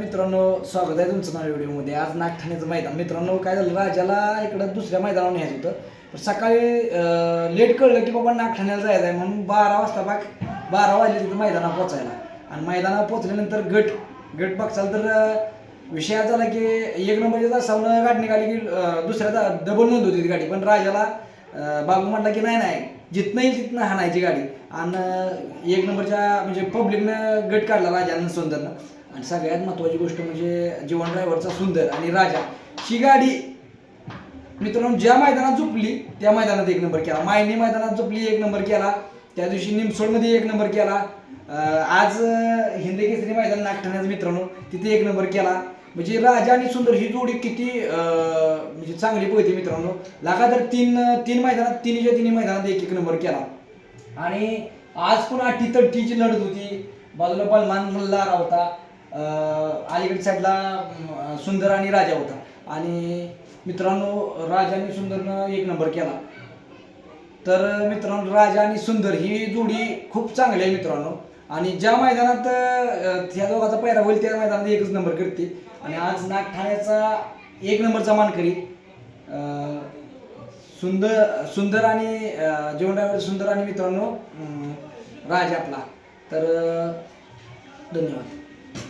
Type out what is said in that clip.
मित्रांनो स्वागत आहे तुमचं नव्या व्हिडिओमध्ये. आज नागठाण्याचं मैदान. मित्रांनो काय झालं? राजाला इकडं दुसऱ्या मैदानावर न्यायचं होतं. पण सकाळी लेट कळलं की बाबा नागठाण्याला जायचं आहे म्हणून बारा वाजता बाग बारा वाजले तिथं मैदानावर पोचायला आणि मैदानावर पोचल्यानंतर गट गट बघचाल तर विषय झाला की एक नंबरच्या तासावनं गाडी निघाली की दुसऱ्या डबल नोंद होती ती गाडी. पण राजाला बाबू म्हटला की नाही नाही जिथनं येईल तिथनं हाणायची गाडी. आणि एक नंबरच्या म्हणजे पब्लिकनं गट काढला राजानं सुंदरनं आणि सगळ्यात महत्त्वाची गोष्ट म्हणजे जीवन ड्रायव्हरचा सुंदर आणि राजा ही गाडी मित्रांनो ज्या मैदानात झोपली त्या मैदानात एक नंबर केला. मायनी मैदानात झोपली एक नंबर केला. त्या दिवशी निमसोडमध्ये एक नंबर केला. आज हिंदी केसरी मैदान नागठाण्याचं मित्रांनो तिथे एक नंबर केला. म्हणजे राजा आणि सुंदर ही जोडी किती म्हणजे चांगली पळते मित्रांनो. लगातार तीन तीन मैदानात तिन्हीच्या तिन्ही मैदानात एक एक नंबर केला. आणि आज पण अटी तट्टीची लढत होती. बाजूला बलमान मल्हार होता. अं, अलीकडच्या साईडला सुंदर आणि राजा होता. आणि मित्रांनो राजाने सुंदरनं एक नंबर केला. तर मित्रांनो राजा आणि सुंदर ही जोडी खूप चांगली आहे मित्रांनो. आणि ज्या मैदानात ह्या त्या दोघाचा पैरा होईल त्या मैदानात एकच नंबर करते. आणि आज नागठाण्याचा एक नंबरचा मानकरी सुंदर सुंदर आणि जेवणावर जेवण ड्रायव्हर सुंदर आणि मित्रांनो राजा आपला. तर धन्यवाद.